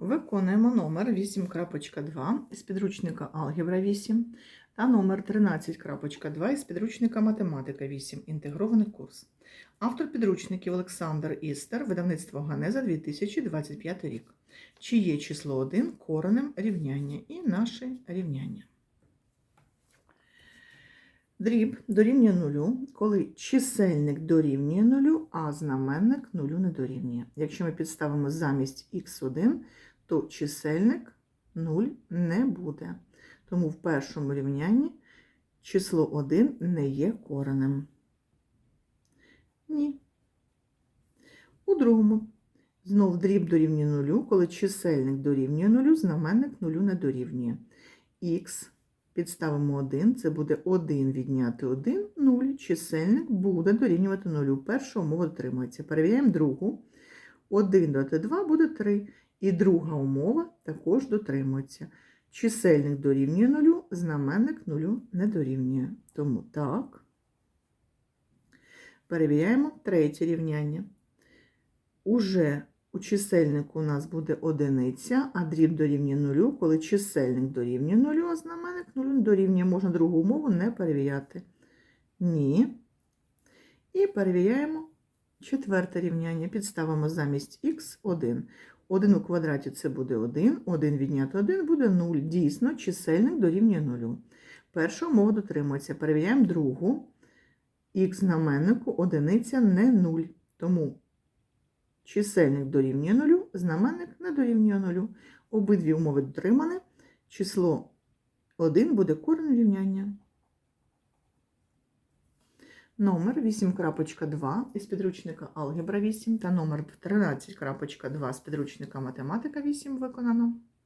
Виконуємо номер 8.2 із підручника Алгебра 8 та номер 13.2 із підручника Математика 8. Інтегрований курс. Автор підручників Олександр Істер, видавництво Ганеза 2025 рік. Чиє число 1 коренем рівняння і наше рівняння. Дріб дорівнює нулю, коли чисельник дорівнює нулю, а знаменник нулю не дорівнює. Якщо ми підставимо замість х1, то чисельник 0 не буде. Тому в першому рівнянні число 1 не є коренем. Ні. У другому знов дріб дорівнює нулю, коли чисельник дорівнює нулю, знаменник нулю не дорівнює. Х підставимо 1, це буде 1 відняти 1, 0. Чисельник буде дорівнювати 0. Перша умова дотримується. Перевіряємо другу. 1 додати 2 буде 3. І друга умова також дотримується. Чисельник дорівнює 0, знаменник 0 не дорівнює. Тому так. Перевіряємо третє рівняння. Уже у чисельнику у нас буде одиниця, а дріб дорівнює 0, коли чисельник дорівнює 0, а знаменник 0 не дорівнює. Можна другу умову не перевіряти. Ні. І перевіряємо четверте рівняння. Підставимо замість х 1. 1 у квадраті це буде 1, 1 відняти 1 буде 0. Дійсно, чисельник дорівнює 0. Перша умова дотримується. Перевіряємо другу. Х знаменнику одиниця не 0. Тому чисельник дорівнює 0, знаменник не дорівнює 0. Обидві умови дотримані. Число 1 буде коренем рівняння. Номер 8.2 із підручника Алгебра 8 та номер 13.2 з підручника Математика 8 виконано.